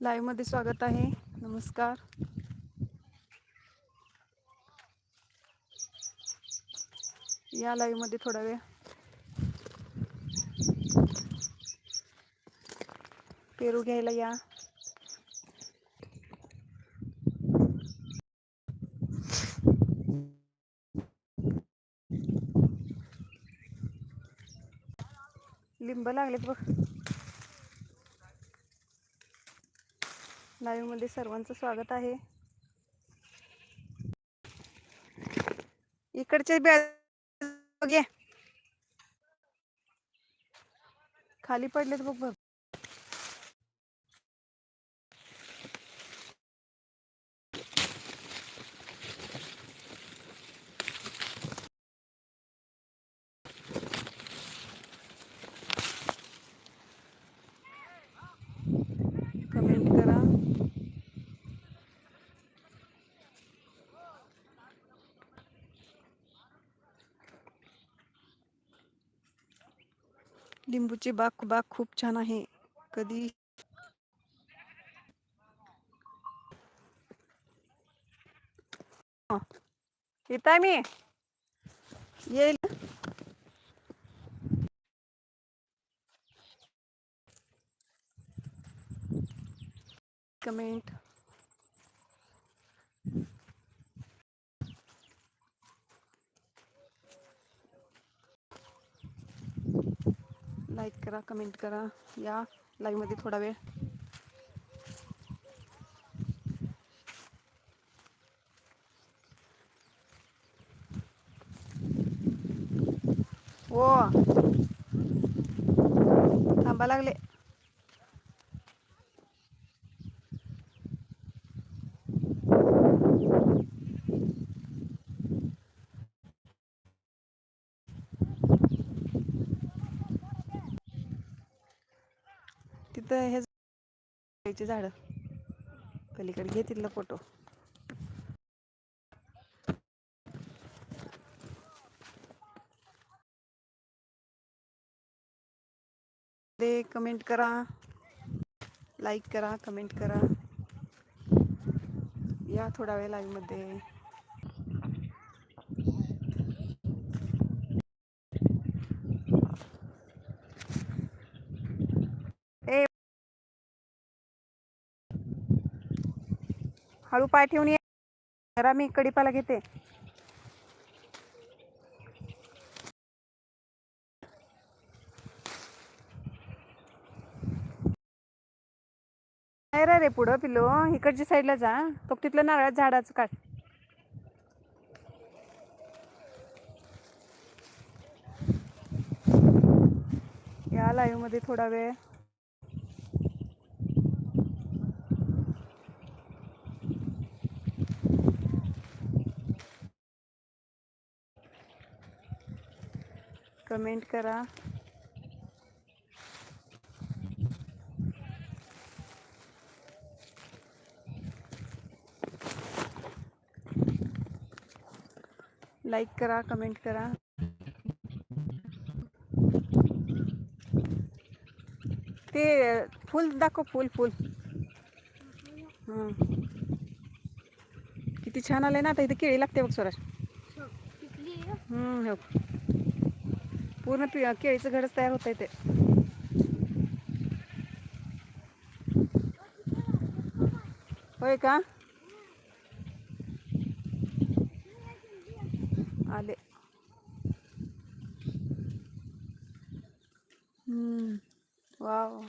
लाईव्हमध्ये स्वागत आहे. नमस्कार. या लाईव्हमध्ये थोडा वेळ पेरू घ्यायला या. लिंब लागलेत बघ. लाईव्हमध्ये सर्वांचं स्वागत आहे. इकडचे बॅग खाली पडलेत बघ लिंबूची बाग बाग खूप छान आहे. कधी? येत आहे मी? येईल. कमेंट. करा कमेंट करा. या लाईव्हमध्ये थोडा वेळ. ओ थांबा लागले. तिथं हे झाडं झाड. पलीकडे घे तिथला फोटो दे कमेंट करा. लाईक करा कमेंट करा. या थोडा वेळ लाईव्हमध्ये ए हळू पाय ठेवून ये. जरा मी कडीपाला घेते. नाही रे रे पुढं पिलो इकडच्या साईडला जा. तो तिथलं नारळात झाडाचं काढ. या लाईव्हमध्ये थोडा वेळ. कमेंट करा. लाईक करा कमेंट करा. ते फुल दाखव फुल फुल. हं. किती छान आलंय ना आता इथे केळी लागते बघ स्वराज. हम्म हो. पूर्ण पि- केळीचं घडच तयार होत आहे ते. होय का? आले. वाव.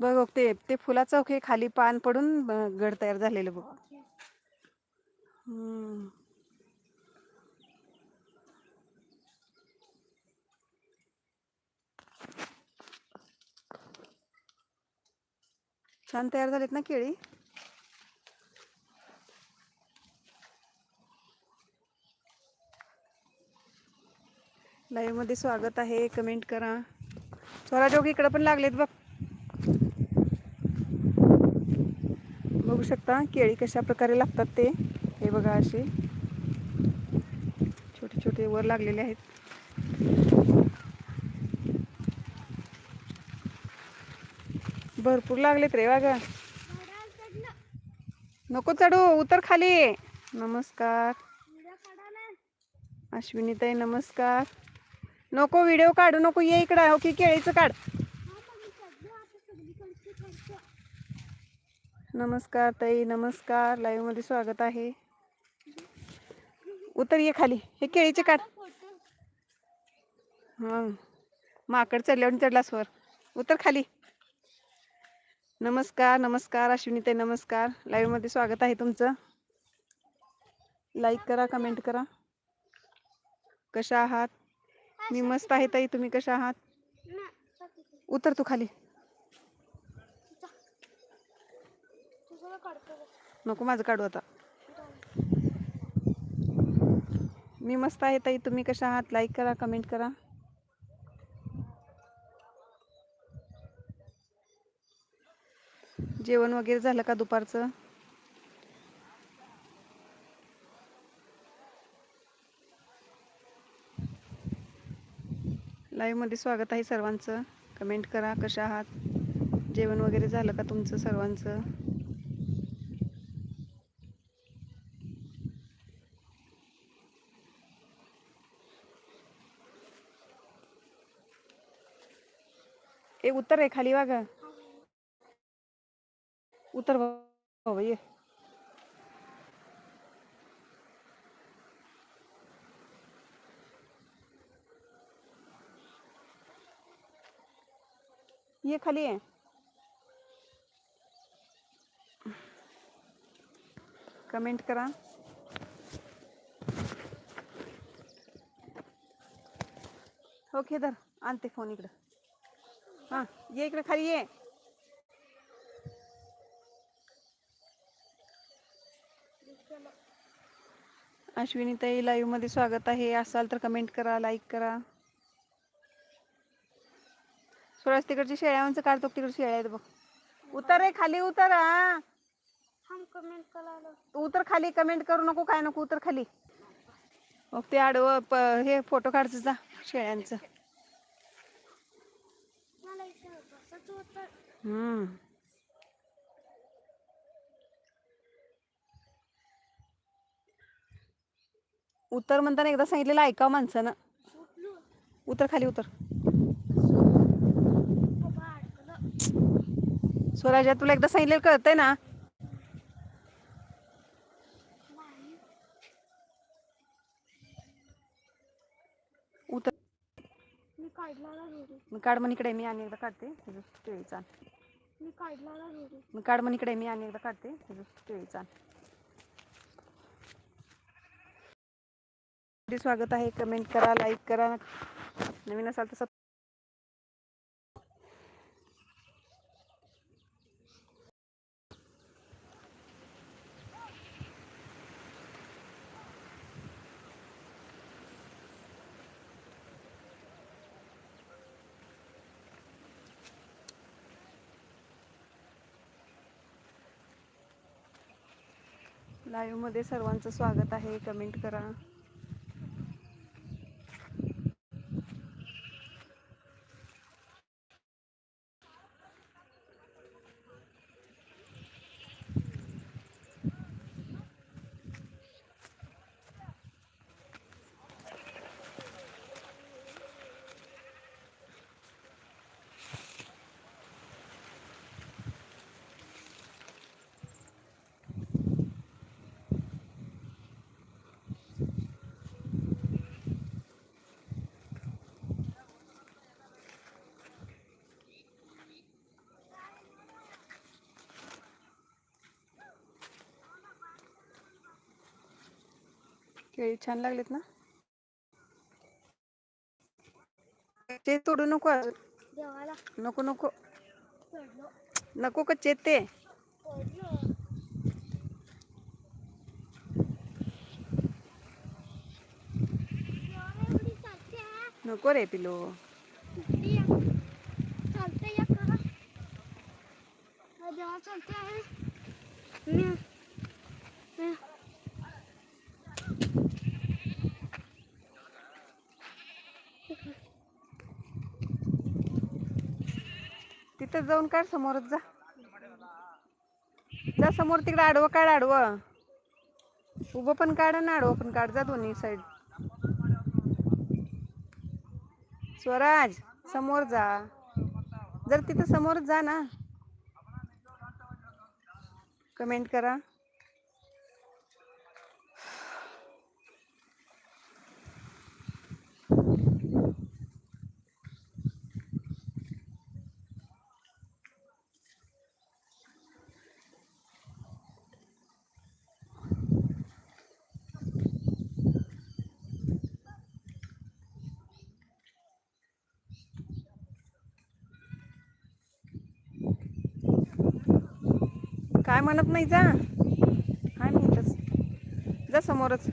बघ बघ ते ते फुलाचं ओके खाली पान पडून गड तयार झालेलं बघ. छान तयार झालेत ना केळी? लाईव्हमध्ये स्वागत आहे कमेंट करा. स्वराजोग इकडे पण लागलेत बघ. बघू शकता केळी कशा प्रकारे लागतात ते. हे बघा असे. छोटे छोटे वर लागलेले आहेत. भरपूर लागलेत रे वागा नको चढू उतर खाली. नमस्कार. अश्विनीताई नमस्कार. नको व्हिडिओ काढू नको ये इकडं हो की केळीचं काढ. नमस्कार ताई नमस्कार. लाईव्हमध्ये स्वागत आहे. उतर ये खाली हे केळीचे काढ. हां. माकड चढल्यावर चढला स्वर उतर खाली. नमस्कार नमस्कार अश्विनीताई नमस्कार. लाईव्हमध्ये स्वागत आहे तुमचं. लाईक करा कमेंट करा. कशा आहात? मी मस्त आहे ताई. तुम्ही कशा आहात? उतर तू खाली. नको माझं काढू आता. मी मस्त आहे ताई. तुम्ही कशा आहात? लाईक करा कमेंट करा. जेवण वगैरे झालं का दुपारचं? लाईव्हमध्ये स्वागत आहे सर्वांचं. कमेंट करा कशा आहात? जेवण वगैरे झालं का तुमचं सर्वांचं? ए उत्तर आहे खाली वाग उतर भैया। ये खाली आहे कमेंट करा। ओके धर आणते फ़ोन इकडं। हाँ, ये इकडे खाली ये अश्विनीताई लाईव्हमध्ये स्वागत आहे. असाल तर कमेंट करा लाईक करा. स्वराज तिकडची शेळ्यांचं काढतो तिकडे शेळ्या आहेत बघ. उतर रे खाली उतर हा. कमेंट उतर खाली कमेंट करू नको काय नको उतर खाली. मग ते आडवं हे फोटो काढचं जा शेळ्यांचं. हम्म. उतर म्हणताना एकदा सांगितलेलं ऐकावं माणसानं. उतर खाली उतर. स्वराज्या तुला एकदा सांगितलेलं कळतंय ना? उतर. मी काढ इकडे मी आणि एकदा काढते. तुझं केळीचा. मी काढ इकडे मी आणि एकदा काढते. तुझं केळीचा स्वागत आहे. कमेंट करा लाईक करा. नवीन असाल तर लाईव्हमध्ये सर्वांचं स्वागत आहे. कमेंट करा. केळी छान लागलेत ना? ते तोडू नको अजून. नको नको. नको कच्चे आहेत ते. नको रे पिलो? चालते या का हा देवा चालते आहे मी- मी- तिथं जाऊन काढ समोरच जा. जा समोर तिकडं आडवं काढ आडवं. उभं पण काढ आणि आडवं पण काढ. जा दोन्ही साईड स्वराज समोर जा. जर तिथं समोरच जा ना. कमेंट करा. काय म्हणत नाही जा. काय म्हणतस? जा समोरच.